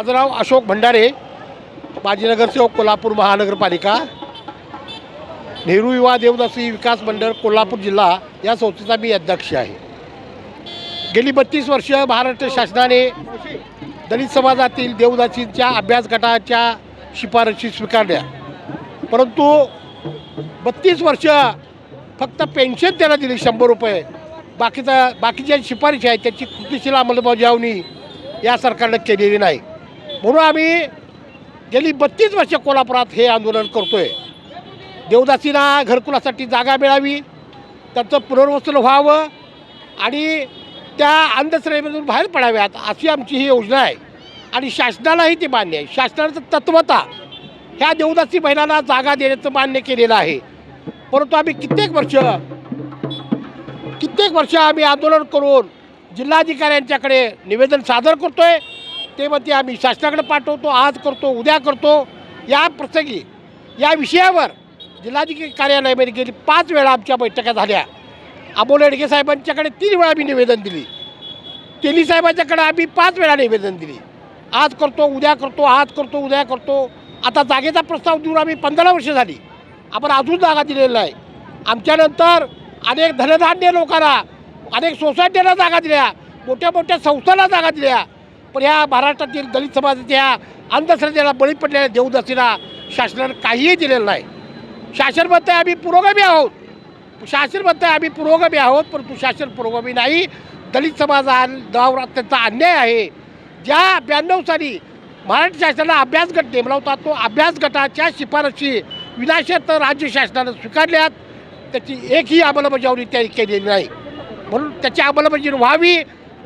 माझं नाव अशोक भंडारे माजी नगरसेवक कोल्हापूर महानगरपालिका. नेहरू युवा देवदासी विकास मंडळ कोल्हापूर जिल्हा या संस्थेचा मी अध्यक्ष आहे. गेली बत्तीस वर्ष महाराष्ट्र शासनाने दलित समाजातील देवदासींच्या अभ्यास गटाच्या शिफारशी स्वीकारल्या. परंतु बत्तीस वर्ष फक्त पेन्शन त्यांना दिली शंभर रुपये. बाकीचा बाकीच्या शिफारशी आहेत त्याची कृतीशील अंमलबजावणी या सरकारनं केलेली नाही. म्हणून आम्ही गेली बत्तीस वर्ष कोल्हापुरात हे आंदोलन करतो आहे देवदासींना घरकुलासाठी जागा मिळावी त्यांचं पुनर्वसन व्हावं आणि त्या अंधश्रेणीमधून बाहेर पडाव्यात अशी आमची ही योजना आहे. आणि शासनालाही ते मान्य आहे. शासनाचं तत्वता ह्या देवदासी महिलांना जागा देण्याचं मान्य केलेलं आहे. परंतु आम्ही कित्येक वर्ष कित्येक वर्ष आम्ही आंदोलन करून जिल्हाधिकाऱ्यांच्याकडे निवेदन सादर करतोय. ते म्हणते आम्ही शासनाकडे पाठवतो आज करतो उद्या करतो. या प्रसंगी या विषयावर जिल्हाधिकारी कार्यालयामध्ये गेली पाच वेळा आमच्या बैठका झाल्या. अबोल एडगे साहेबांच्याकडे तीन वेळा आम्ही निवेदन दिली. तेली साहेबांच्याकडे आम्ही पाच वेळा निवेदन दिली. आज करतो उद्या करतो आज करतो उद्या करतो. आता जागेचा प्रस्ताव देऊन आम्ही पंधरा वर्ष झाली. आपण अजून जागा दिलेला आहे आमच्यानंतर अनेक धनधान्य लोकांना अनेक सोसायटीला जागा दिल्या. मोठ्या मोठ्या संस्थांना जागा दिल्या. पण या महाराष्ट्रातील दलित समाजाच्या अंधश्रद्धेला बळी पडलेल्या देवदासीला शासनानं काहीही दिलेलं नाही. शासन म्हणतं आम्ही पुरोगामी आहोत. शासन म्हणतं आम्ही पुरोगामी आहोत परंतु शासन पुरोगामी नाही. दलित समाजावर त्यांचा अन्याय आहे. ज्या ब्याण्णव साली महाराष्ट्र शासनाला अभ्यास गट नेमला होता तो अभ्यास गटाच्या शिफारशी विनाशत राज्य शासनानं स्वीकारल्यात. त्याची एकही अंमलबजावणी त्यांनी केलेली नाही. म्हणून त्याची अंमलबजावणी व्हावी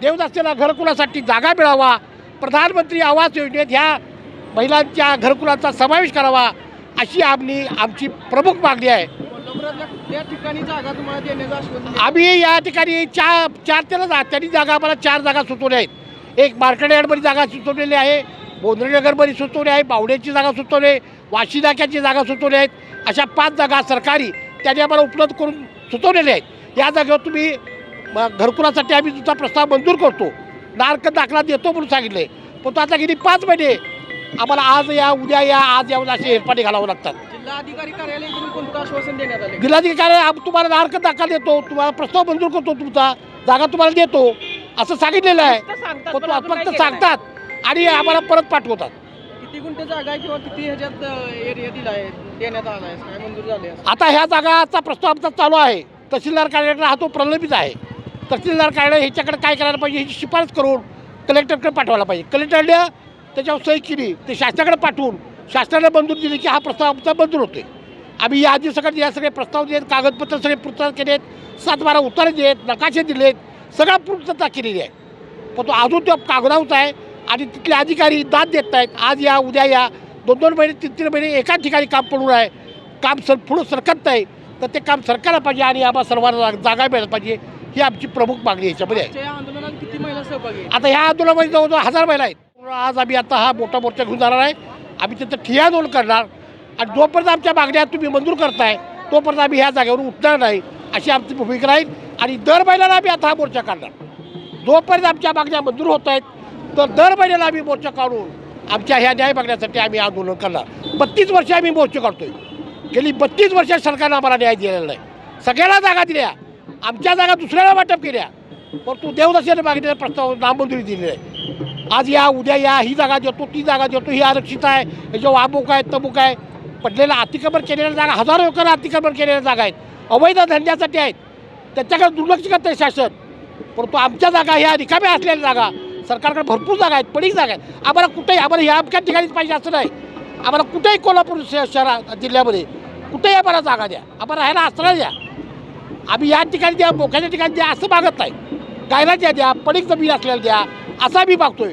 देवदासीला घरकुलासाठी जागा मिळावा. प्रधानमंत्री आवास योजनेत ह्या महिलांच्या घरकुलाचा समावेश करावा अशी आम्ही आमची प्रमुख मागणी आहे. या ठिकाणी जागा तुम्हाला देण्याचं आम्ही या ठिकाणी चार चार त्याला जा त्यांनी जागा आम्हाला चार जागा सुचवल्या आहेत. एक मार्केट यार्डमध्ये जागा सुचवलेली आहे बोंद्रेनगरमध्ये सुचवली आहे बावड्याची जागा सुचवली आहे वाशी नाक्याची जागा सुचवली आहेत. अशा पाच जागा सरकारी त्यांनी आम्हाला उपलब्ध करून सुचवलेल्या आहेत. या जागेवर तुम्ही म, घरकुलासाठी आम्ही तुमचा प्रस्ताव मंजूर करतो. नार्क दाखला देतो म्हणून सांगितले. पण तो आता गेली पाच महिने आम्हाला आज या उद्या या आज या असे हेरपाटे घालावं लागतात. जिल्हा अधिकारी कार्यालयाकडून कोणतं आश्वासन देण्यात आले? जिल्हाधिकारी आम- तुम्हाला नार्क दाखल देतो. तुम्हाला प्रस्ताव मंजूर करतो तुमचा. जागा तुम्हाला देतो. असं सांगितलेलं आहे. पण तो फक्त सांगतात आणि आम्हाला परत पाठवतात. किती गुंठे जागा आहे किंवा किती ह्याच्यात एरिया दिला आहे देण्यात आला आहे? काय मंजूर झाले आहे? आता ह्या जागाचा प्रस्ताव आमचा चालू आहे. तहसीलदार कार्यालयाकडे हा तो प्रलंबित आहे. तहसीलदार कार्यालय ह्याच्याकडे काय करायला पाहिजे ह्याची शिफारस करून कलेक्टरकडे पाठवायला पाहिजे. कलेक्टरने त्याच्यावर सही केली ते शासनाकडे पाठवून शासनाने मंजूर दिली की हा प्रस्ताव आमचा मंजूर होते आम्ही या आधी सगळे या सगळे प्रस्ताव दिलेत कागदपत्र सगळे पूर्तता केलेत सात बारा उत्तरे दिलेत नकाशे दिलेत सगळा पूर्तता केलेली आहे. पण तो अजून तो कागदावच आहे आणि तिथले अधिकारी दाद देत आहेत आज या उद्या या दोन दोन महिने तीन तीन महिने एकाच ठिकाणी काम पडून आहे. काम सर पुढं सरकत नाही. तर ते काम सरकायला पाहिजे आणि आम्हाला सर्वांना जागा मिळायला पाहिजे. ही आमची प्रमुख मागणी याच्यामध्ये आहे? आता ह्या आंदोलनामध्ये जवळजवळ हजार महिला आहेत. आज आम्ही आता हा मोठा मोर्चा घेऊन जाणार आहे. आम्ही तिथं ठिय्या आंदोलन करणार. आणि जोपर्यंत आमच्या मागण्या तुम्ही मंजूर करताय तोपर्यंत आम्ही ह्या जागेवरून उठणार नाही अशी आमची भूमिका राहील. आणि दर महिन्याला आम्ही आता हा मोर्चा काढणार. जोपर्यंत आमच्या मागण्या मंजूर होत आहेत तर दर महिन्याला आम्ही मोर्चा काढून आमच्या ह्या न्याय मागण्यासाठी आम्ही आंदोलन करणार. बत्तीस वर्ष आम्ही मोर्चे काढतोय. गेली बत्तीस वर्ष सरकारनं आम्हाला न्याय दिलेला नाही. सगळ्याला जागा दिल्या. आमच्या जागा दुसऱ्याला वाटप केल्या. परंतु देवदासीने मागणीचा प्रस्ताव नामंजुरी दिलेला आहे. आज या उद्या या ही जागा देतो ती जागा देतो ही आरक्षित आहे ह्याच्यावर अमुक आहे तमुक आहे पडलेला अतिक्रमण केलेल्या जागा हजारो एकर अतिक्रमण केलेल्या जागा आहेत. अवैध धंद्यासाठी आहेत. त्याच्याकडे दुर्लक्ष करतं आहे शासन परंतु आमच्या जागा ह्या रिकाम्या असलेल्या जागा सरकारकडे भरपूर जागा आहेत पडीक जागा आहेत. आम्हाला कुठेही आम्हाला ह्या अमक्या ठिकाणीच पाहिजे असं नाही. आम्हाला कुठेही कोल्हापूर श- जिल्ह्यामध्ये कुठेही आम्हाला जागा द्या. आम्हाला राहायला आश्रय द्या. आम्ही या ठिकाणी द्या मोक्याच्या ठिकाणी द्या असं मागत नाही. गायला द्या द्या पडीक जमीन असलेल्या द्या असा आम्ही मागतोय.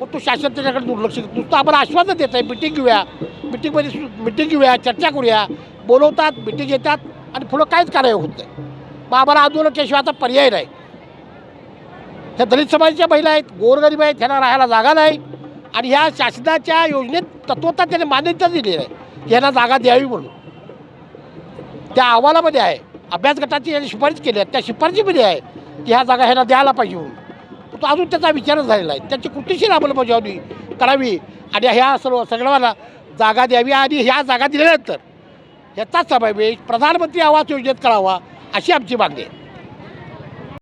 पण तो शासन त्याच्याकडे दुर्लक्ष नुसतं आम्हाला आश्वासन देत आहे मिटिंग घेऊया. मिटिंगमध्ये मिटिंग घेऊया चर्चा करूया. बोलवतात मिटिंग घेतात आणि पुढं काहीच कार्य होत नाही. मग आम्हाला आंदोलन केल्याशिवाय आता पर्याय नाही. ह्या दलित समाजाच्या महिला आहेत गोरगरीब आहेत ह्यांना राहायला जागा नाही. आणि ह्या शासनाच्या योजनेत तत्वता त्याने मान्यता दिलेली आहे. ह्यांना जागा द्यावी म्हणून. त्या अहवालामध्ये आहे. अभ्यास गटाची शिफारस केली आहे. त्या शिफारशीमध्ये आहे की ह्या जागा ह्याला द्यायला पाहिजे म्हणून. तो अजून त्याचा विचारच झालेला आहे. त्याची कृतीशील अंमलबजावणी करावी आणि ह्या सर्व सगळ्यांना जागा द्यावी आणि ह्या जागा दिल्यानंतर ह्याचा समावेश प्रधानमंत्री आवास योजनेत करावा अशी आमची मागणी आहे.